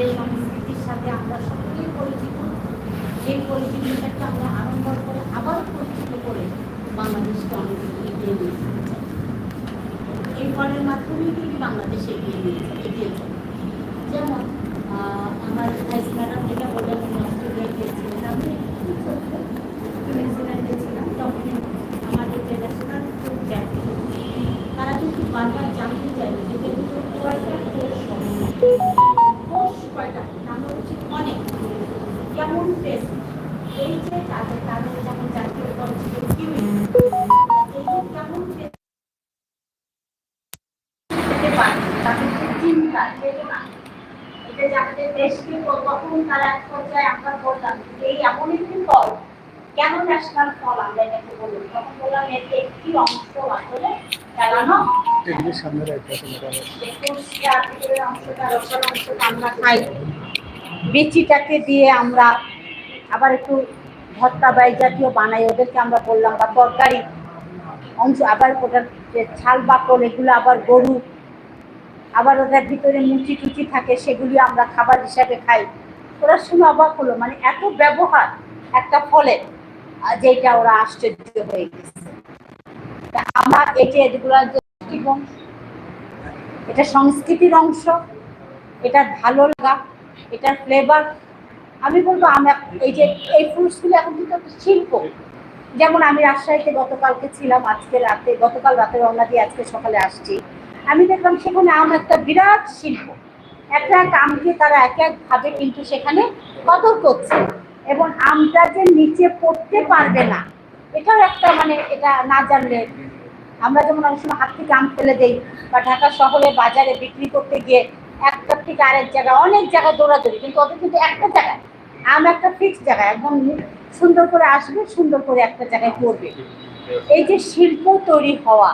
এই সংস্কৃতির সাথে আমরা সকলেই পরিচিত সেই পরিচিতিটাকে আমরা আরম্ভ করে আবার পরিচিত করে বাংলাদেশকে অনেক এই ফলের মাধ্যমেই কিন্তু বাংলাদেশ এগিয়ে নিয়ে এগিয়ে যেমন আহ, আমার ভাইস ম্যাডাম যেটা বললেন উনি অস্ট্রেলিয়ায় গিয়েছিলেন আমি নিউজিল্যান্ডে ছিলাম তখন আমাদের যে ন্যাশনাল ফুড ব্যাংক তারা কিন্তু বারবার জানতে চাইবে যে এগুলো কয়টা কোষ সমন্বয় কোষ কয়টা নাম হচ্ছে অনেক কেমন টেস্ট এই যে তাদের তাদের যেমন জাতীয় ফল ছিল কিউই এই যে কেমন টেস্ট খেতে পারে তাদের যে চিন্তা চেতনা এটা যে আমাদের দেশকে কখন এক পর্যায়ে আমরা বললাম এই এমন একটি ফল কেন ন্যাশনাল ফল আমরা এটাকে বললাম তখন বললাম এর একটি অংশ আসলে ফেলানো। টেবিলের সামনে রাখতে হবে মোটামুটি। একুশটা ভিতরের অংশটা রসার অংশটা আমরা খাই। বিচিটাকে দিয়ে আমরা আবার একটু ভর্তা বাই জাতীয় বানাই ওদেরকে আমরা বললাম বা তরকারি অংশ আবার ওটার যে ছাল বাকল এগুলো আবার গরু আবার ওদের ভিতরে মুচি টুচি থাকে, সেগুলি আমরা খাবার হিসাবে খাই। ওরা শুনে অবাক হলো মানে এত ব্যবহার, একটা ফলের যেটা ওরা আশ্চর্য হয়ে গেছে। আমার এই যে এগুলো এটা সংস্কৃতির অংশ, এটা ভালো লাগা, এটার ফ্লেভার আমি বলব, আমরা এই যে এই ফ্রুটসগুলো এখন কিন্তু একটা শিল্প। যেমন আমি রাজশাহীতে গতকালকে ছিলাম, আজকে রাতে, গতকাল রাতে রওনা দিয়ে আজকে সকালে আসছি। আমি দেখলাম সেখানে আম একটা বিরাট শিল্প। একটা একটা আমকে তারা এক এক ভাবে কিন্তু সেখানে কদর করছে এবং আমটা যে নিচে পড়তে পারবে না, এটাও একটা মানে এটা না জানলে আমরা যেমন অনেক সময় হাত থেকে আম ফেলে দেই বা ঢাকা শহরে বাজারে বিক্রি করতে গিয়ে একটা থেকে আরেক জায়গায় অনেক জায়গায় দৌড়াদৌড়ি, কিন্তু ওদের কিন্তু একটা জায়গায়, আম একটা ফিক্সড জায়গায় একদম সুন্দর করে আসবে, সুন্দর করে একটা জায়গায় পড়বে। এই যে শিল্প তৈরি হওয়া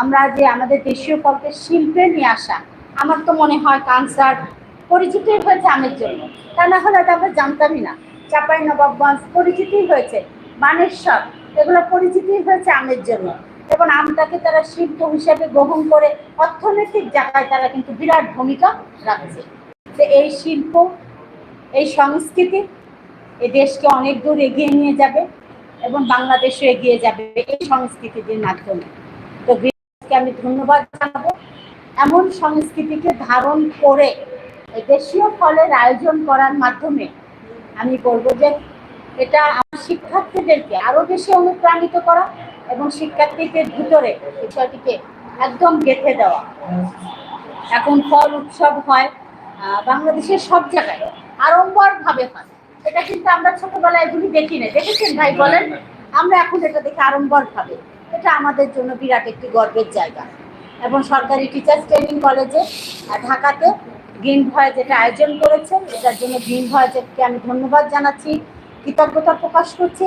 আমরা যে আমাদের দেশীয় ফলকে শিল্পে নিয়ে আসা, আমার তো মনে হয় কানসার পরিচিতই হয়েছে আমের জন্য। তা না হলে তো আমরা জানতামই না। চাপাই নবাবগঞ্জ পরিচিতই হয়েছে। বানেশ্বর, এগুলো পরিচিতই হয়েছে আমের জন্য। এবং আমটাকে তারা শিল্প হিসাবে গ্রহণ করে অর্থনৈতিক জায়গায় তারা কিন্তু বিরাট ভূমিকা রাখছে। তো এই শিল্প, এই সংস্কৃতি এই দেশকে অনেক দূর এগিয়ে নিয়ে যাবে এবং বাংলাদেশও এগিয়ে যাবে এই সংস্কৃতিটির মাধ্যমে। আমি ধন্যবাদ জানাব। এমন সংস্কৃতিকে ধারণ করে দেশীয় ফলের আয়োজন করার মাধ্যমে আমি বলব যে এটা আমার শিক্ষার্থীদেরকে আরও বেশি অনুপ্রাণিত করা এবং শিক্ষার্থীদের ভিতরে বিষয়টিকে একদম গেঁথে দেওয়া। এখন ফল উৎসব হয় বাংলাদেশের সব জায়গায় আড়ম্বর ভাবে হয়। এটা কিন্তু আমরা ছোটবেলায় এগুলি দেখি না দেখেছেন ভাই বলেন? আমরা এখন এটা দেখি আড়ম্বর ভাবে এটা আমাদের জন্য বিরাট একটি গর্বের জায়গা। এবং সরকারি টিচার্স ট্রেনিং কলেজে ঢাকাতে গ্রিন ভয় যেটা আয়োজন করেছেন এটার জন্য গ্রিন ভয়েজকে আমি ধন্যবাদ জানাচ্ছি, কৃতজ্ঞতা প্রকাশ করছি।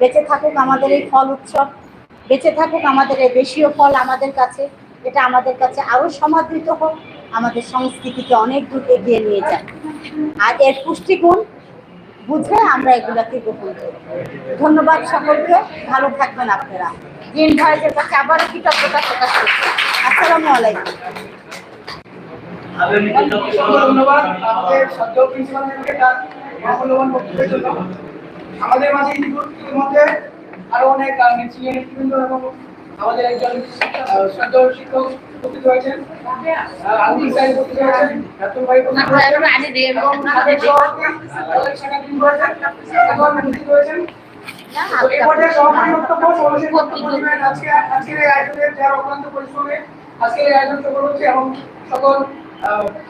বেঁচে থাকুক আমাদের এই ফল উৎসব, বেঁচে থাকুক আমাদের এই দেশীয় ফল আমাদের কাছে, এটা আমাদের কাছে আরও সমাদৃত হোক, আমাদের সংস্কৃতিকে অনেক দূর এগিয়ে নিয়ে যায় আর এর পুষ্টিগুণ বুঝে আমরা এগুলাকে গ্রহণ করি। ধন্যবাদ সকলকে ভালো থাকবেন আপনারা। গ্রিন ভয়েসের কাছে আবারও কৃতজ্ঞতা প্রকাশ করছি। আসসালামু আলাইকুম। ধন্যবাদ। আমাদের মাঝে ইতিমধ্যে আরও অনেক নেতৃবৃন্দ এবং আমাদের একজন সদ্য শিক্ষক উপস্থিত হয়েছেন। আহ, আলমিন উপস্থিত হয়েছেন রাতুল ভাই উপস্থিত হয়েছেন। এবং আমাদের সভাপতি কলেজ শাখা তিন উপস্থিত হয়েছেন তো এই পর্যায়ে সভাপতি বক্তব্য সমাবেশের বক্তব্য আজকে আজকের এই আয়োজনের যারা অক্লান্ত পরিশ্রমে আজকের এই আয়োজন সফল হচ্ছে এবং সকল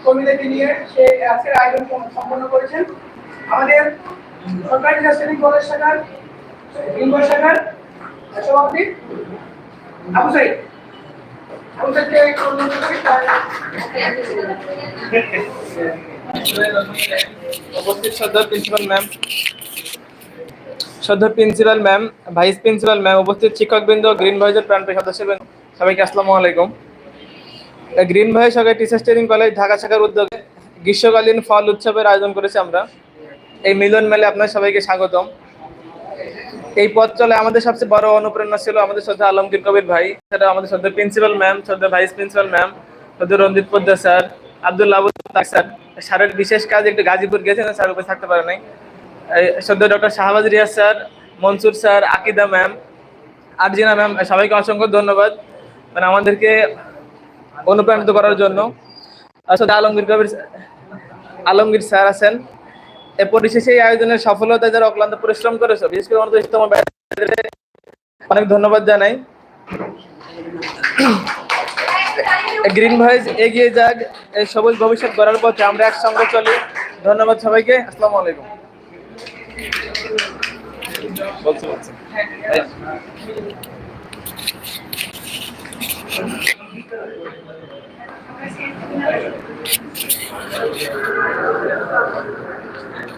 কর্মীদেরকে নিয়ে সে আজকের আয়োজন সম্পন্ন করেছেন। আমাদের সরকারি কলেজ শাখার ইনগর শাখার সভাপতি Abu Sayeed. Principal ma'am. Principal ma'am, vice principal ma'am, উপস্থিত শিক্ষকবৃন্দ সবাইকে আলাইকুম। গ্রিন ভয়েস কলেজ ঢাকা শাখার উদ্যোগে গ্রীষ্মকালীন ফল উৎসবের আয়োজন করেছি আমরা। এই মিলন মেলে আপনার সবাইকে স্বাগতম। এই পথ চলে আমাদের সবচেয়ে বড় অনুপ্রেরণা ছিল আমাদের শ্রদ্ধা আলমগীর কবির ভাই। সেটা আমাদের শ্রদ্ধা প্রিন্সিপাল ম্যাম শ্রদ্ধা ভাইস প্রিন্সিপাল ম্যাম শ্রদ্ধা রঞ্জিত পোদ্দার স্যার আব্দুল্লাহ আবু তাক স্যার স্যারের বিশেষ কাজ একটু গাজীপুর গেছেন স্যার উপরে থাকতে পারে নাই। শ্রদ্ধা doctor Shahbaz Riaz sir Mansur sir Akida ma'am Arjina ma'am সবাইকে অসংখ্য ধন্যবাদ। মানে আমাদেরকে অনুপ্রাণিত করার জন্য। আলমগীর কবির, আলমগীর স্যার আছেন। এ পরিশেষে এই আয়োজনের সফলতা যারা অক্লান্ত পরিশ্রম করেছে, বিশেষ করে আমাদের ইস্তমা অনেক ধন্যবাদ জানাই। গ্রিন ভয়েস এগিয়ে যাক, এই সবুজ ভবিষ্যৎ গড়ার পথে আমরা একসঙ্গে চলি। ধন্যবাদ সবাইকে, আসসালামু আলাইকুম। বলছি বলছি।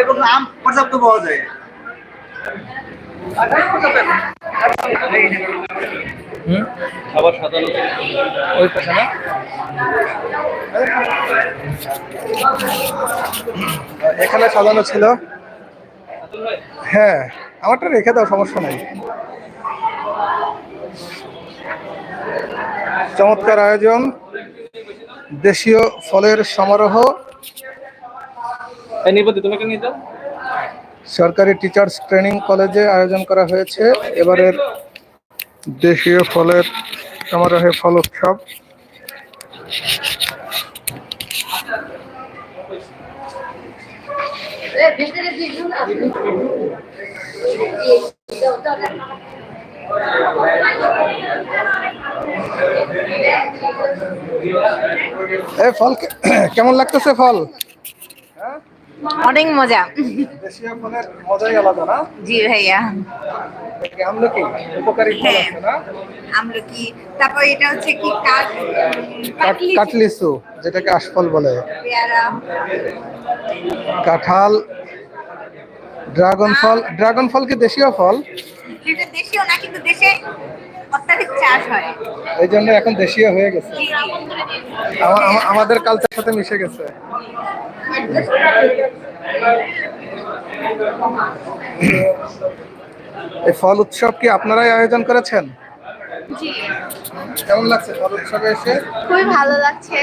এবং আম পর্যাপ্ত পাওয়া যায়। হুম? খাবার সাধারণত ওই পাশে না? এখানে সাজানো ছিল। হ্যাঁ আমারটা রেখে দাও সমস্যা নাই। চমৎকার আয়োজন। দেশীয় ফলের সমারোহ। সরকারি টিচার্স ট্রেনিং কলেজে আয়োজন করা হয়েছে। এবারের দেশীয় ফলের সমারোহে ফল উৎসব ফল কেমন লাগতেছে ফল? অনেক মজা। দেশীয় ফলের মজাই আলাদা না? জি ভাইয়া। আমলকি উপকারী ফল হ্যাঁ। আছে না? আমলকি। তারপর এটা হচ্ছে কি কাঠ যেটাকে আশফল বলে। কাঁঠাল ড্রাগন ফল। ড্রাগন ফল কি দেশীয় ফল? এটা দেশীয় না কিন্তু দেশে অত্যাধিক চাষ হয়। এই জন্য এখন দেশীয় হয়ে গেছে। আমাদের কালচার সাথে মিশে গেছে। এই ফল উৎসব কি আপনারাই আয়োজন করেছেন? জি। কেমন লাগছে ফল উৎসবে এসে? খুবই ভালো লাগছে।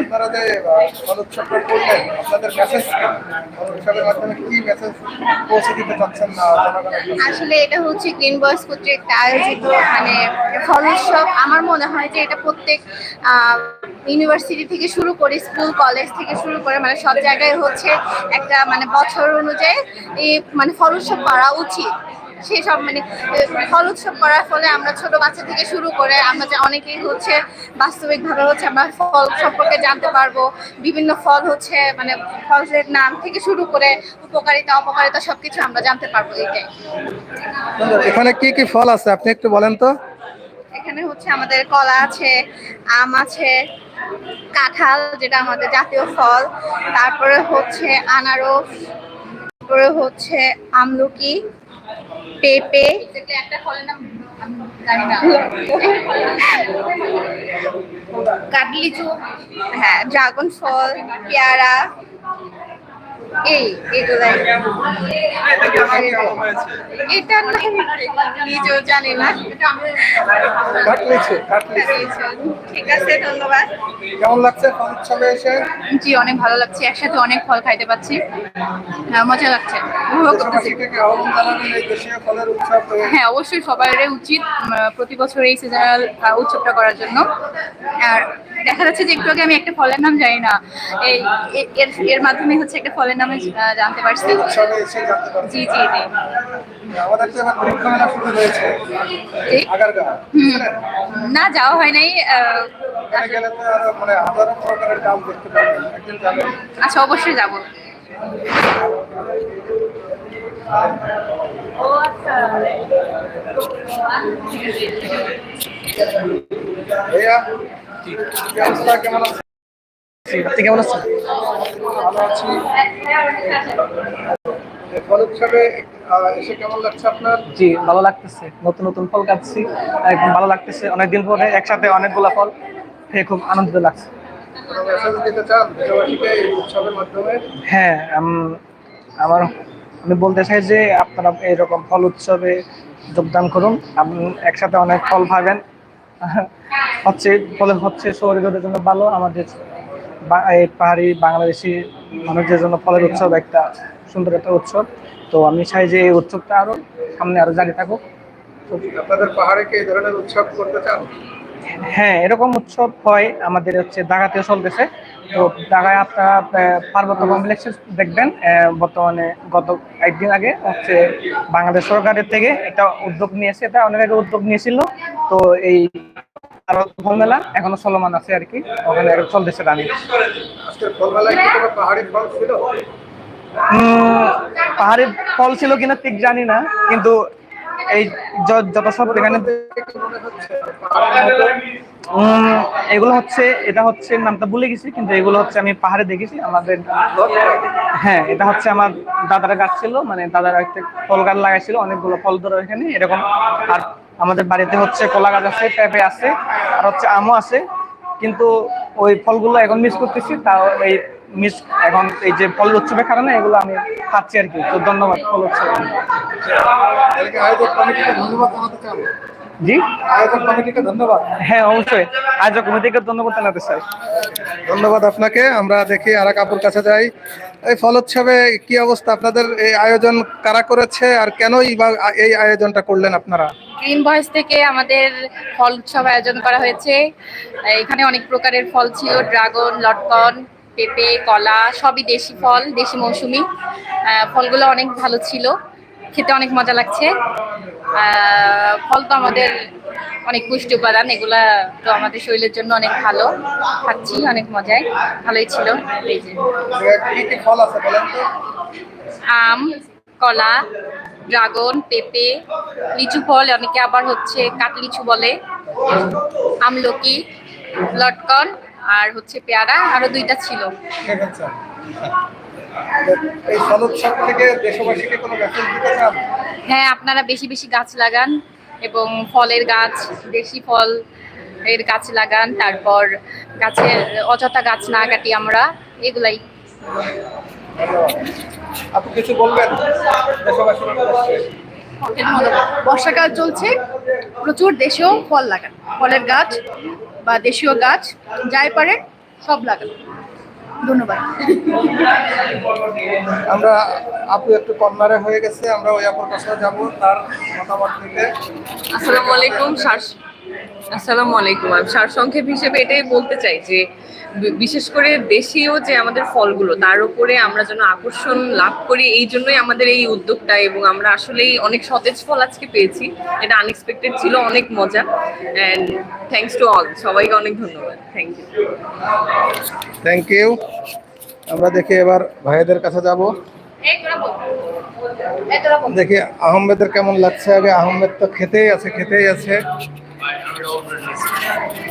আপনারা যে ফল উৎসবটা করলেন আপনাদের মেসেজ ফল উৎসবের মাধ্যমে কি মেসেজ পৌঁছে দিতে চাচ্ছেন না? আসলে এটা হচ্ছে গ্রিন বয়েস কর্তৃক আয়োজিত মানে ফল উৎসব আমার মনে হয় যে এটা প্রত্যেক ইউনিভার্সিটি থেকে শুরু করে স্কুল কলেজ থেকে শুরু করে মানে সব জায়গায় হচ্ছে একটা মানে বছর অনুযায়ী মানে ফল উৎসব করা উচিত। সেই সব মানে ফল উৎসব করার ফলে আমরা ছোট বাচ্চা থেকে শুরু করে আমরা যে অনেকেই হচ্ছে বাস্তবিকভাবে হচ্ছে আমরা ফল সম্পর্কে জানতে পারব। বিভিন্ন ফল হচ্ছে মানে ফলের নাম থেকে শুরু করে উপকারিতা অপকারিতা সবকিছু আমরা জানতে পারব এইটাই। এখানে কি কি ফল আছে? আপনি একটু বলেন তো। এখানে হচ্ছে আমাদের কলা আছে আম আছে কাঁঠাল যেটা আমাদের জাতীয় ফল তারপরে হচ্ছে আনারস তারপরে হচ্ছে আমলকি পেঁপে একটা ফলের নাম আমি জানি না কাটলিচু হ্যাঁ ড্রাগন ফল পেয়ারা এই এগুলাই এটা না নিজেও জানি না। এটা আমি কাটলিচু কাটলিচু ঠিক আছে ধন্যবাদ। কেমন লাগছে ফল উৎসবে এসে? জি অনেক ভালো লাগছে। একসাথে অনেক ফল খাইতে পাচ্ছি। হ্যাঁ, মজা লাগছে। হ্যাঁ অবশ্যই সবারই উচিত প্রতি বছর এই সিজনাল উৎসবটা করার জন্য। আর দেখা যাচ্ছে যে একটু আগে আমি একটা ফলের নাম জানি না। এই এর এর মাধ্যমে হচ্ছে একটা ফলের নাম জানতে পারছি। জি জি জি। না যাওয়া হয় নাই মানে আচ্ছা অবশ্যই যাব। কেমন আছে আপনি কেমন আছেন? ভালো আছি। ফল উৎসবে এসে কেমন লাগছে আপনার? জি ভালো লাগতেছে। নতুন নতুন ফল কাটছি। ভালো লাগতেছে। অনেকদিন পরে একসাথে অনেকগুলা ফল খেয়ে খুব আনন্দিত লাগছে। হ্যাঁ আমার আমি বলতে চাই যে আপনারা এরকম ফল উৎসবে যোগদান করুন। আম- একসাথে অনেক ফল পাবেন হচ্ছে ফলে হচ্ছে শরীরের জন্য ভালো আমাদের পাহাড়ি বাংলাদেশি মানুষদের জন্য ফলের উৎসব একটা সুন্দর একটা উৎসব। তো আমি চাই যে এই উৎসবটা আরও সামনে আরও জারি থাকুক। তো আপনাদের পাহাড়ে কি এই ধরনের উৎসব করতে চান? হ্যাঁ এরকম উৎসব হয় আমাদের হচ্ছে ঢাকাতেও চলতেছে। তো দাগায় আপনারা পার্বত্য কমপ্লেক্সে দেখবেন বর্তমানে গত একদিন আগে হচ্ছে বাংলাদেশ সরকারের থেকে একটা উদ্যোগ নিয়েছে এটা অনেক আগে উদ্যোগ নিয়েছিল। তো এই আরও ফল মেলা এখনও চলমান আছে আর কি। ওখানে চলতেছে রানি। ফল পাহাড়ি ছিল কিনা ঠিক জানি না কিন্তু এই যত সব এখানে পাহাড়ের এগুলো হচ্ছে এটা হচ্ছে নামটা ভুলে গেছি কিন্তু এগুলো হচ্ছে আমি পাহাড়ে দেখেছি আমাদের হ্যাঁ এটা হচ্ছে আমার দাদার গাছ ছিল মানে দাদার একটা ফল গাছ লাগাইছিল অনেকগুলো ফল ধরে এখানে এরকম। আর আমাদের বাড়িতে হচ্ছে কলা গাছ আছে, পেঁপে আছে, আর হচ্ছে আমও আছে। কিন্তু ওই ফলগুলো এখন মিস করতেছি, তাও এই মিস এখন এই যে ফল উৎসবের কারণে এগুলো আমি খাচ্ছি আর কি। তো ধন্যবাদ, ফল উৎসব কমিটিকে ধন্যবাদ জি? আয়োজক কমিটিকে ধন্যবাদ। হ্যাঁ অবশ্যই। আজ কমিটিকে ধন্যবাদ জানাতে চাই। ধন্যবাদ আপনাকে। আমরা দেখি আর কাপুর কাছে যাই। এই ফল উৎসবে কি অবস্থা? আপনাদের এই আয়োজন কারা করেছে? আর কেনই বা এই আয়োজনটা করলেন আপনারা? গ্রিন ভয়েস থেকে আমাদের ফল উৎসব আয়োজন করা হয়েছে। এখানে অনেক প্রকারের ফল ছিল। ড্রাগন লটকন পেঁপে কলা সবই দেশি ফল দেশি মৌসুমি। ফলগুলো অনেক ভালো ছিল। খেতে অনেক মজা লাগছে। ফল তো আমাদের অনেক পুষ্টি উপাদান এগুলা তো আমাদের শরীরের জন্য অনেক ভালো। খাচ্ছি অনেক মজায় ভালোই ছিল। এই যে। আম কলা ড্রাগন পেঁপে লিচু ফল অনেকে আবার হচ্ছে কাটলিচু বলে। আমলকি লটকন আর হচ্ছে পেয়ারা আরও দুইটা ছিল। এই থেকে দেশবাসীকে কোনো মেসেজ দিতে চান? হ্যাঁ আপনারা বেশি বেশি গাছ লাগান এবং ফলের গাছ দেশি ফল এর গাছ লাগান তারপর গাছের অযথা গাছ না কাটি আমরা এগুলাই। আপনি কিছু বলবেন? বর্ষাকাল চলছে প্রচুর দেশীয় ফল লাগান। ফলের গাছ বা দেশীয় গাছ যাই পারে সব লাগান। ধন্যবাদ। আমরা আপু একটু কর্নারে হয়ে গেছে আমরা ওই আপুর কাছে যাব তার মতামত নিতে। আসসালামু আলাইকুম সার আসসালামু আলাইকুম। আমি সারসংক্ষেপ হিসেবে এটাই বলতে চাই যে বিশেষ করে দেশীয় যে আমাদের ফলগুলো তার উপরে আমরা যেন আকর্ষণ লাভ করি এই জন্যই আমাদের এই উদ্যোগটা এবং আমরা আসলেই অনেক সতেজ ফল আজকে পেয়েছি। এটা আনএক্সপেক্টেড ছিল অনেক মজা। অ্যান্ড থ্যাংকস টু অল সবাইকে অনেক ধন্যবাদ। থ্যাংক ইউ থ্যাংক ইউ আমরা দেখি এবার ভাইদের কাছে যাব। দেখি আহমেদের কেমন লাগছে আগে। আহমেদ তো খেতেই আছে খেতেই আছে।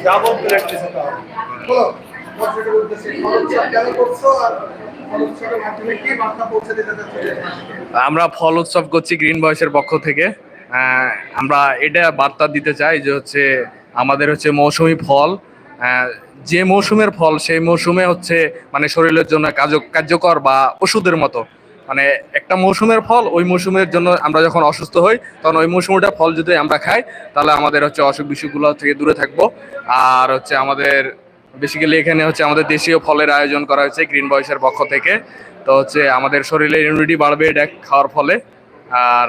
যাব বলো। আমরা ফল উৎসব করছি গ্রিন বয়সের পক্ষ থেকে। আমরা এটা বার্তা দিতে চাই যে হচ্ছে আমাদের হচ্ছে মৌসুমি ফল। আহ, যে মৌসুমের ফল সেই মৌসুমে হচ্ছে মানে শরীরের জন্য কার্য- কার্যকর বা ওষুধের মতো। মানে একটা মৌসুমের ফল ওই মৌসুমের জন্য আমরা যখন অসুস্থ হই তখন ওই মৌসুমটা ফল যদি আমরা খাই তাহলে আমাদের হচ্ছে অসুখ বিসুখগুলো থেকে দূরে থাকব। আর হচ্ছে আমাদের বেসিক্যালি এখানে হচ্ছে আমাদের দেশীয় ফলের আয়োজন করা হয়েছে গ্রিন বয়সের পক্ষ থেকে। তো হচ্ছে আমাদের শরীরে ইমিউনিটি বাড়বে এটা খাওয়ার ফলে। আর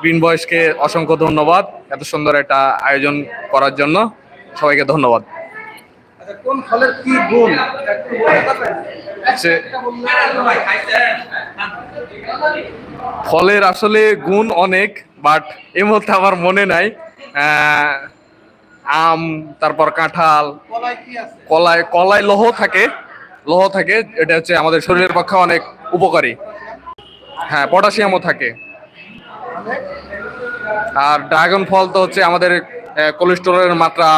গ্রিন বয়সকে অসংখ্য ধন্যবাদ এত সুন্দর একটা আয়োজন করার জন্য। সবাইকে ধন্যবাদ। কোন ফলের কি গুণ? ফলের আসলে গুণ অনেক বাট এই মুহূর্তে আমার মনে নাই। আম, তারপর কাঁঠাল কলায় কলায় লৌহ থাকে লৌহ থাকে, এটা হচ্ছে আমাদের শরীরের পক্ষে অনেক উপকারী। হ্যাঁ পটাশিয়ামও থাকে। আর ড্রাগন ফল তো হচ্ছে আমাদের কোলেস্টেরলের মাত্রা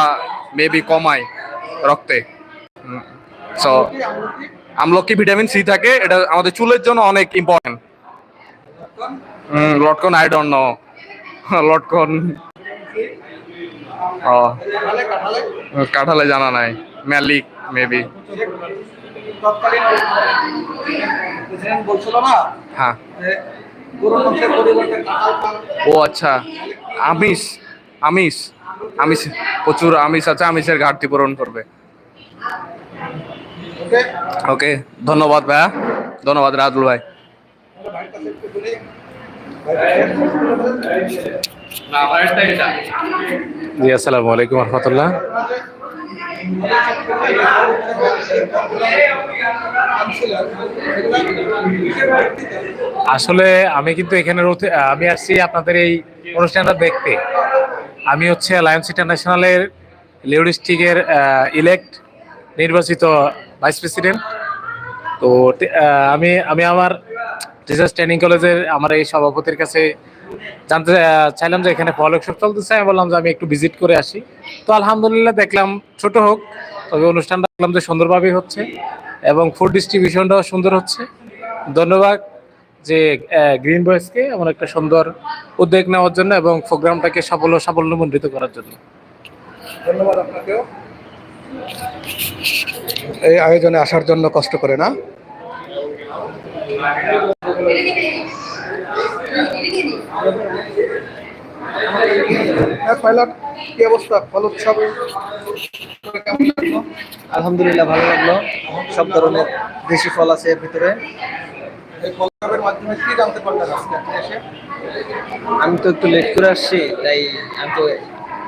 মেবি কমায় রক্তে। সো আমলকি ভিটামিন সি থাকে, এটা আমাদের চুলের জন্য অনেক ইম্পর্টেন্ট লটকন আই ডোন্ট নো লটকন। ও। কাঁঠালে জানা নাই। ম্যালিক মেবি হ্যাঁ। ও আচ্ছা। আমিষ আমিষ আমিষ, প্রচুর আমিষ আছে, আমিষের ঘাটতি পূরণ করবে। ওকে, ধন্যবাদ ভাইয়া। ধন্যবাদ রাজুল ভাই। জি, আসসালামু আলাইকুম রহমতুল্লাহ। আসলে আমি কিন্তু এখানে আমি আসছি আপনাদের এই অনুষ্ঠানটা দেখতে। আমি হচ্ছে লায়ন্স ইন্টারন্যাশনালের লিওডিস্টিকের ইলেক্ট নির্বাচিত ভাইস প্রেসিডেন্ট তো আমি আমি আমার টিচার্স ট্রেনিং কলেজের আমার এই সভাপতির কাছে জানতে চাইলাম যে এখানে ফল উৎসব চলতেছে, আমি বললাম যে আমি একটু ভিজিট করে আসি। তো আলহামদুলিল্লাহ দেখলাম ছোট হোক, তবে অনুষ্ঠানটা দেখলাম যে সুন্দরভাবেই হচ্ছে এবং ফুড ডিস্ট্রিবিউশনটাও সুন্দর হচ্ছে। ধন্যবাদ যে গ্রিন বয়েসকে এমন একটা সুন্দর উদ্যোগ নেওয়ার জন্য এবং প্রোগ্রামটাকে সাফল্য সাফল্যমণ্ডিত করার জন্য। ধন্যবাদ আপনাকেও। এই আয়োজনে আসার জন্য কষ্ট করে না? পাইলট কি অবস্থা? আলহামদুলিল্লাহ ভালো লাগল। সব ধরনের দেশি ফল আছে এর ভিতরে। মাধ্যমে কি জানতে পারলেন আজকে? আপনি এসে? আমি তো একটু লেট করে আসছি তাই আমি তো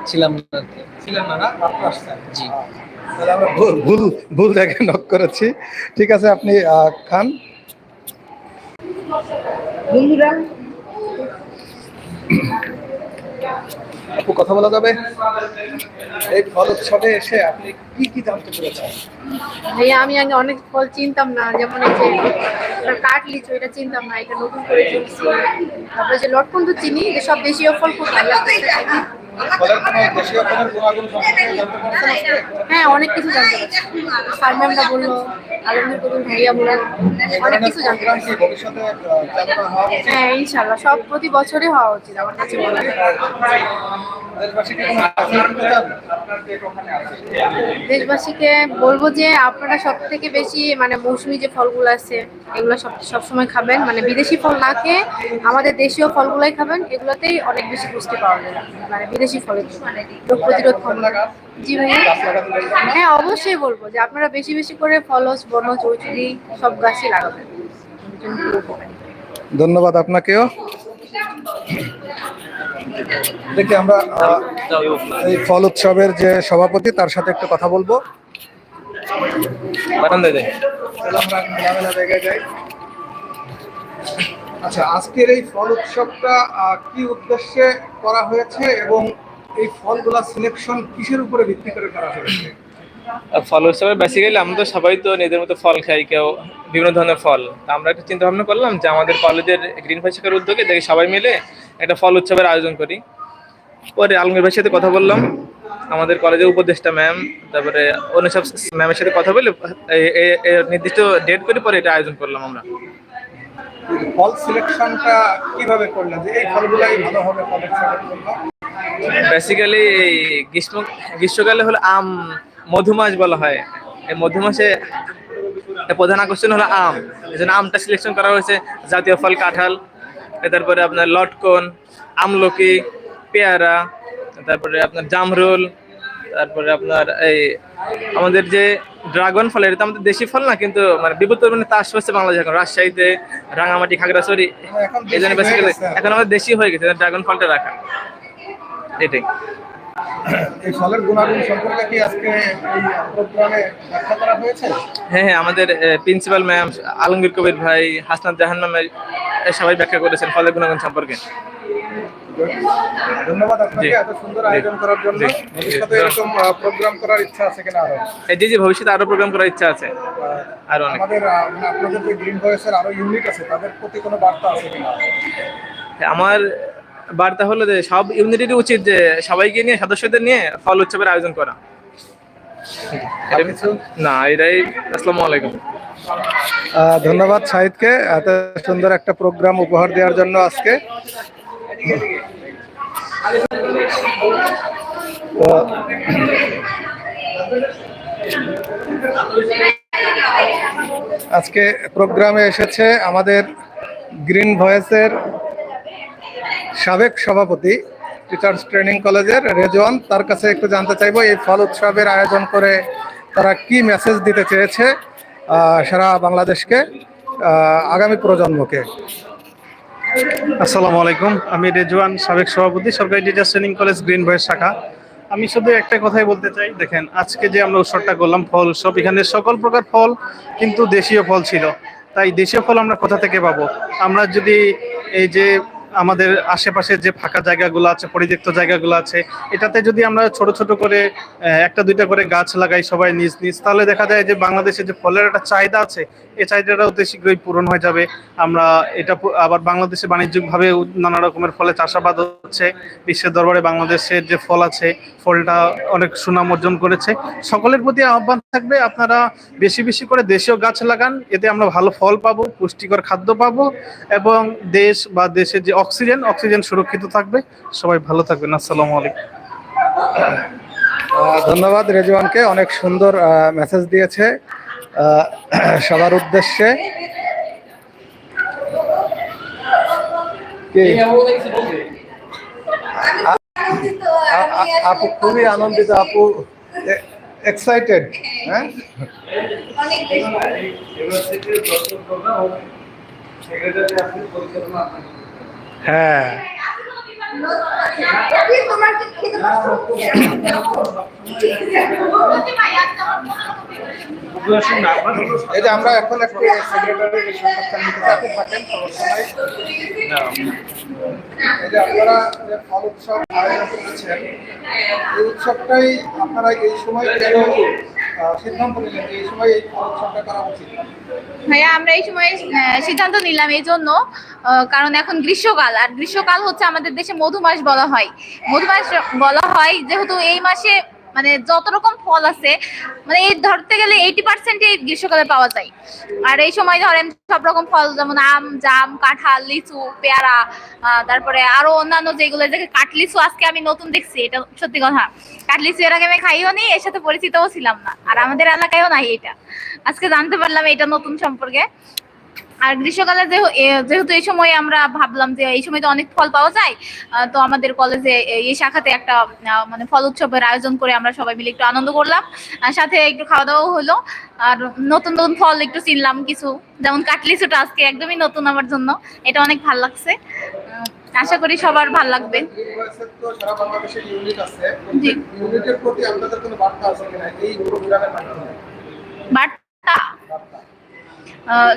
ছিলাম না জি। ভুল ভুল ভুল জায়গায় নক করেছি। ঠিক আছে আপনি খান। বন্ধুরা। আপু কথা বলা যাবে? এই ফল উৎসবে এসে আপনি কি কি জানতে পেরেছেন? ভাইয়া আমি আগে অনেক ফল চিনতাম না যেমন এই যে কাঠ লিচু এটা চিনতাম না এটা নতুন করে চিনছি তারপরে যে লটকন তো চিনি যে সব দেশীয় ফল খুব ভালো লাগতেছে হ্যাঁ অনেক কিছু জানতে পারছি। ফার্মামরা বলল আলমগীর কবির ভাইয়া বলল অনেক কিছু জানতে পারছি। হ্যাঁ ইনশাল্লাহ সব প্রতি বছরই হওয়া উচিত আমার কাছে মনে হয়। আপনার দেশবাসীকে বলব যে আপনারা সব থেকে বেশি মানে মৌসুমী যে ফলগুলো আছে এগুলো সব সবসময় খাবেন। মানে বিদেশি ফল না খেয়ে আমাদের দেশীয় ফলগুলোই খাবেন এগুলোতেই অনেক বেশি পুষ্টি পাওয়া যায়। মানে বিদেশি ফলের রোগ প্রতিরোধ ক্ষমতা জি ভাইয়া? হ্যাঁ অবশ্যই বলব যে আপনারা বেশি বেশি করে ফলস বনজ ঔষধি সব গাছই লাগাবেন। ধন্যবাদ আপনাকেও। দেখি আমরা এই ফল উৎসবের যে সভাপতি তার সাথে একটু কথা বলব। বারান্দায় যাই তাহলে আমরা জায়গায় যাই। আচ্ছা আজকের এই ফল উৎসবটা কি উদ্দেশ্যে করা হয়েছে এবং এই ফলগুলা সিলেকশন কিসের উপরে ভিত্তি করে করা হয়েছে? ফল উৎসবে বেসিক্যালি আমরা তো সবাই তো নিজেদের মতো ফল খাই, কেউ বিভিন্ন ধরনের ফল। তা আমরা একটা চিন্তা ভাবনা করলাম যে আমাদের কলেজের গ্রিন ভাইশিকার উদ্যোগে দেখি সবাই মিলে একটা ফল উৎসবের আয়োজন করি। পরে আলমগীর ভাইয়ের সাথে কথা বললাম। আমাদের কলেজের উপদেষ্টা ম্যাম তারপরে অন্য সব ম্যামের সাথে কথা বলে নির্দিষ্ট ডেট করে পরে এটা আয়োজন করলাম আমরা। ফল সিলেকশনটা কীভাবে করলেন? যে এই ফলগুলাই ভালো হবে বেসিক্যালি গ্রীষ্ম, গ্রীষ্মকালে হলো আম মধুমাস বলা হয়। এই মধুমাসে প্রধান আকর্ষণ হলো আম। এই জন্য আমটা সিলেকশন করা হয়েছে জাতীয় ফল কাঁঠাল তারপরে আপনার লটকন, আমলকি, পেয়ারা, তারপরে আপনার জামরুল তারপরে আপনার এই আমাদের যে ড্রাগন ফল এটা তো আমাদের দেশি ফল না কিন্তু মানে বিপদ পরিমাণে চাষ হচ্ছে বাংলাদেশ এখন। রাজশাহীতে রাঙামাটি খাগড়াছড়ি এখন এই জন্য বেসিক্যালি এখন আমাদের দেশি হয়ে গেছে ড্রাগন ফলটা রাখা। এটাই। এই ফলের গুণাগুণ সম্পর্কে কি আজকে প্রোগ্রামে ব্যাখ্যা করা হয়েছে? হ্যাঁ হ্যাঁ আমাদের প্রিন্সিপাল ম্যাম আলমগীর কবির ভাই হাসনাত জাহান ম্যাম সবাই ব্যাখ্যা করেছেন ফলের গুণাগুণ সম্পর্কে। ধন্যবাদ আপনাকে এত সুন্দর আয়োজন করার জন্য। ভবিষ্যতে এরকম প্রোগ্রাম করার ইচ্ছা আছে কিনা আরও? এই জি জি ভবিষ্যতে আরও প্রোগ্রাম করার ইচ্ছা আছে আরও অনেক। আমাদের মানে আপনাদের যে গ্রিন ভয়েসের আরও ইউনিট আছে তাদের প্রতি কোনো বার্তা আছে কিনা? আমার বার্তা হলো যে সব ইউনিটেরই উচিত যে সবাইকে নিয়ে সদস্যদের নিয়ে ফল উৎসবের আয়োজন করা। না এটাই আসসালামু আলাইকুম। ধন্যবাদ শাহিদকে এত সুন্দর একটা প্রোগ্রাম উপহার দেওয়ার জন্য আজকে। আজকে প্রোগ্রামে এসেছে আমাদের গ্রিন ভয়েসের সাবেক সভাপতি, টিচার্স ট্রেনিং কলেজের রেজওয়ান। তার কাছে একটু জানতে চাইব, এই ফল উৎসবের আয়োজন করে তারা কি মেসেজ দিতে চেয়েছে সারা বাংলাদেশকে আগামী প্রজন্মকে? আসসালামু আলাইকুম। আমি রেজওয়ান, সাবেক সভাপতি, সরকারি teacher training college green voice শাখা। আমি শুধু একটা কথাই বলতে চাই, দেখেন, আজকে যে আমরা উৎসবটা করলাম, ফল উৎসব, এখানে সকল প্রকার ফল কিন্তু দেশীয় ফল ছিল। তাই দেশীয় ফল আমরা কোথা থেকে পাবো? আমরা যদি এই যে আমাদের আশেপাশে যে ফাঁকা জায়গাগুলো আছে, পরিত্যক্ত জায়গাগুলো আছে, এটাতে যদি আমরা ছোট ছোট করে একটা দুইটা করে গাছ লাগাই সবাই নিজ নিজ, তাহলে দেখা যায় যে বাংলাদেশে যে ফলের একটা চাহিদা আছে এই চাহিদাটা অতি শীঘ্রই পূরণ হয়ে যাবে। আমরা এটা আবার বাংলাদেশে বাণিজ্যিকভাবে নানা রকমের ফলে চাষাবাদ হচ্ছে। বিশ্বের দরবারে বাংলাদেশের যে ফল আছে, ফলটা অনেক সুনাম অর্জন করেছে। সকলের প্রতি আহ্বান থাকবে, আপনারা বেশি বেশি করে দেশীয় গাছ লাগান, এতে আমরা ভালো ফল পাবো, পুষ্টিকর খাদ্য পাবো, এবং দেশ বা দেশের যে অক্সিজেন অক্সিজেন সুরক্ষিত থাকবে। সবাই ভালো থাকবেন আসসালামু আলাইকুম। ধন্যবাদ রেজওয়ানকে অনেক সুন্দর মেসেজ দিয়েছে। সবার উদ্দেশ্যে। আপু খুবই আনন্দিত আপু। এক্সাইটেড হ্যাঁ? হ্যাঁ এই যে আমরা এখন একটু সেক্রেটারির সাক্ষাৎকার নিতে চাচ্ছি, থাকেন সমস্যা নাই। এই আপনারা যে ফল উৎসব আয়োজন করেছেন এই উৎসবটাই আপনারা এই সময় কেন সিদ্ধান্ত নিলেন যে এই সময় এই ফল উৎসবটা করা উচিত? ভাইয়া আমরা এই সময় সিদ্ধান্ত নিলাম এই জন্য কারণ এখন গ্রীষ্মকাল আর গ্রীষ্মকাল হচ্ছে আমাদের দেশে মধুমাস বলা হয়। মধু মধুমাস বলা হয় যেহেতু এই মাসে মানে যত রকম ফল আছে মানে এই ধরতে গেলে এইটি পার্সেন্ট এই গ্রীষ্মকালে পাওয়া যায়। আর এই সময় ধরেন সব রকম ফল যেমন আম, জাম, কাঁঠাল, লিচু, পেয়ারা তারপরে আরও অন্যান্য যেগুলো যে কাঠলিচু আজকে আমি নতুন দেখছি, এটা সত্যি কথা। কাঠলিচু এর আগে আমি খাইও নি, এর সাথে পরিচিতও ছিলাম না। আর আমাদের এলাকায়ও নাই এটা। আজকে জানতে পারলাম এটা নতুন সম্পর্কে। আর গ্রীষ্মকালে যেহ- যেহেতু এই সময় আমরা ভাবলাম যে এই সময় তো অনেক ফল পাওয়া যায় তো আমাদের কলেজে এই শাখাতে একটা মানে ফল উৎসবের আয়োজন করে আমরা সবাই মিলে একটু আনন্দ করলাম। আর সাথে একটু খাওয়া দাওয়াও হলো। আর নতুন নতুন ফল একটু চিনলাম কিছু। যেমন কাটলিচুটা আজকে একদমই নতুন আমার জন্য। এটা অনেক ভালো লাগছে। আশা করি সবার ভালো লাগবে।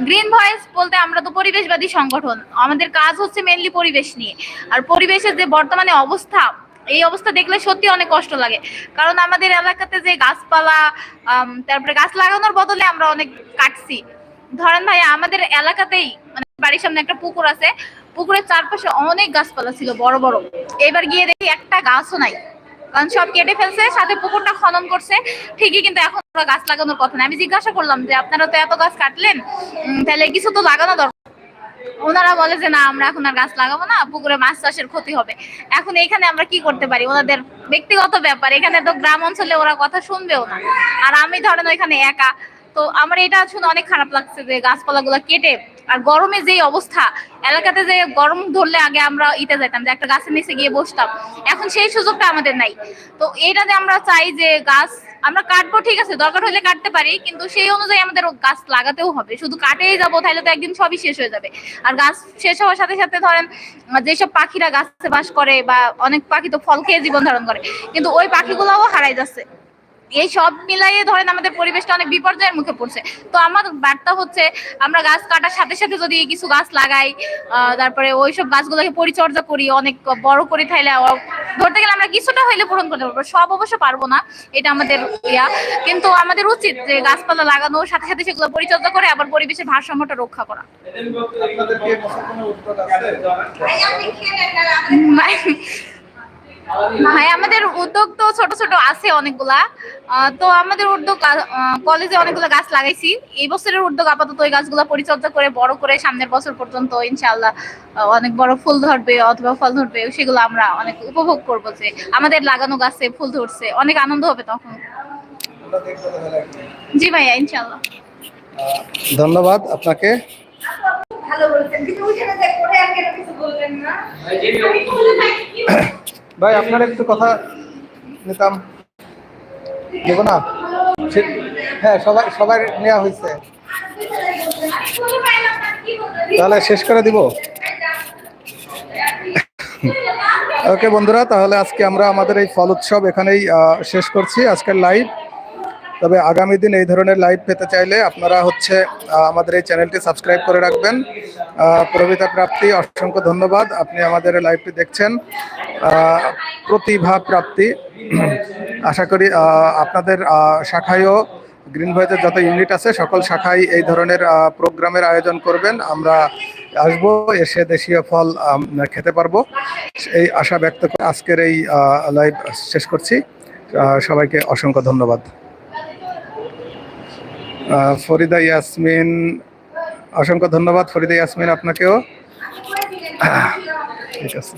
গ্রিন ভয়েস বলতে আমরা তো পরিবেশবাদী সংগঠন। আমাদের কাজ হচ্ছে মেনলি পরিবেশ নিয়ে। আর পরিবেশের যে বর্তমানে অবস্থা, এই অবস্থা দেখলে সত্যি অনেক কষ্ট লাগে। কারণ আমাদের এলাকাতে যে গাছপালা তারপরে গাছ লাগানোর বদলে আমরা অনেক কাটছি। ধরেন ভাই, আমাদের এলাকাতেই মানে বাড়ির সামনে একটা পুকুর আছে। পুকুরের চারপাশে অনেক গাছপালা ছিল, বড় বড়। এবার গিয়ে দেখি একটা গাছও নাই। কারণ সব কেটে ফেলছে, সাথে পুকুরটা খনন করছে। ঠিকই কিন্তু এখন গাছ লাগানোর কথা না আমি জিজ্ঞাসা করলাম যে, আপনারা তো এত গাছ কাটলেন তাহলে কিছু তো লাগানো দরকার। ওনারা বলে যে, না, আমরা এখন আর গাছ লাগাবো না, পুকুরে মাছ চাষের ক্ষতি হবে। এখন এখানে আমরা কি করতে পারি? ওনাদের ব্যক্তিগত ব্যাপার। এখানে তো গ্রাম অঞ্চলে ওরা কথা শুনবেও না। আর আমি ধরেন ওইখানে একা। তো আমার এটা শুনে অনেক খারাপ লাগছে যে গাছপালা গুলা কেটে আর গরমে যেই অবস্থা, এলাকাতে যে গরম ধরলে আগে আমরা ইতে যেতাম যে একটা গাছের নিচে গিয়ে বসতাম। এখন সেই সুযোগটা আমাদের নাই। তো এইটাতে আমরা চাই যে গাছ, আমরা কাটবো ঠিক আছে, দরকার হলে কাটতে পারি, কিন্তু সেই অনুযায়ী আমাদের গাছ লাগাতেও হবে। শুধু কাটেই যাব তাহলে তো একদিন সবই শেষ হয়ে যাবে। আর গাছ শেষ হওয়ার সাথে সাথে ধরেন, যেসব পাখিরা গাছে বাস করে বা অনেক পাখি তো ফল খেয়ে জীবন ধারণ করে, কিন্তু ওই পাখিগুলোও হারাই যাচ্ছে। এই সব মিলাইয়ে ধরেন আমাদের পরিবেশটা অনেক বিপর্যয়ের মুখে পড়ছে। তো আমার বার্তা হচ্ছে আমরা গাছ কাটার সাথে সাথে যদি কিছু গাছ লাগাই তারপরে ওইসব গাছগুলোকে পরিচর্যা করি অনেক বড় করে তাহলে আবার- ধরতে গেলে আমরা কিছুটা হইলে পূরণ করতে পারব সব অবশ্য পারব না এটা আমাদের ইয়া। কিন্তু আমাদের উচিত যে গাছপালা লাগানোর সাথে সাথে সেগুলো পরিচর্যা করে আবার পরিবেশের ভারসাম্যটা রক্ষা করা। হ্যাঁ আমাদের উদ্যোগ তো ছোট ছোট আছে অনেকগুলা। আহ, তো আমাদের উদ্যোগ কলেজে অনেকগুলো গাছ লাগাইছি। এই বছরের উদ্যোগ আপাতত ওই গাছগুলো পরিচর্যা করে বড় করে সামনের বছর পর্যন্ত ইনশাআল্লাহ আহ, অনেক বড় ফুল ধরবে অথবা ফল ধরবে সেগুলো আমরা অনেক উপভোগ করব যে আমাদের লাগানো গাছে ফুল ধরছে অনেক আনন্দ হবে তখন। জি ভাইয়া ইনশাআল্লাহ। ধন্যবাদ আপনাকে। ভালো বলছেন কিন্তু ওইখানে যে করে আর কেন কিছু বললেন না? ভাই, আপনার একটু কথা নিতাম। দেবো না? হ্যাঁ সবাই সবাই নেওয়া হয়েছে তাহলে শেষ করে দিব। ওকে বন্ধুরা, তাহলে আজকে আমরা আমাদের এই ফল উৎসব এখানেই শেষ করছি। আজকের লাইভ তবে আগামী দিন এই ধরনের লাইভ পেতে চাইলে আপনারা হচ্ছে আমাদের এই চ্যানেলটি সাবস্ক্রাইব করে রাখবেন। প্রবিতা প্রাপ্তি, অসংখ্য ধন্যবাদ। আপনি আমাদের লাইভটি দেখছেন। প্রতিভা প্রাপ্তি। আশা করি আপনাদের শাখায়ও গ্রিন ভয়েসের যত ইউনিট আছে, সকল শাখায় এই ধরনের প্রোগ্রামের আয়োজন করবেন। আমরা আসব, এসে দেশীয় ফল খেতে পারব। এই আশা ব্যক্ত করে আজকের এই লাইভ শেষ করছি। সবাইকে অসংখ্য ধন্যবাদ। ফরিদা ইয়াসমিন অসংখ্য ধন্যবাদ ফরিদা ইয়াসমিন আপনাকেও। ঠিক আছে।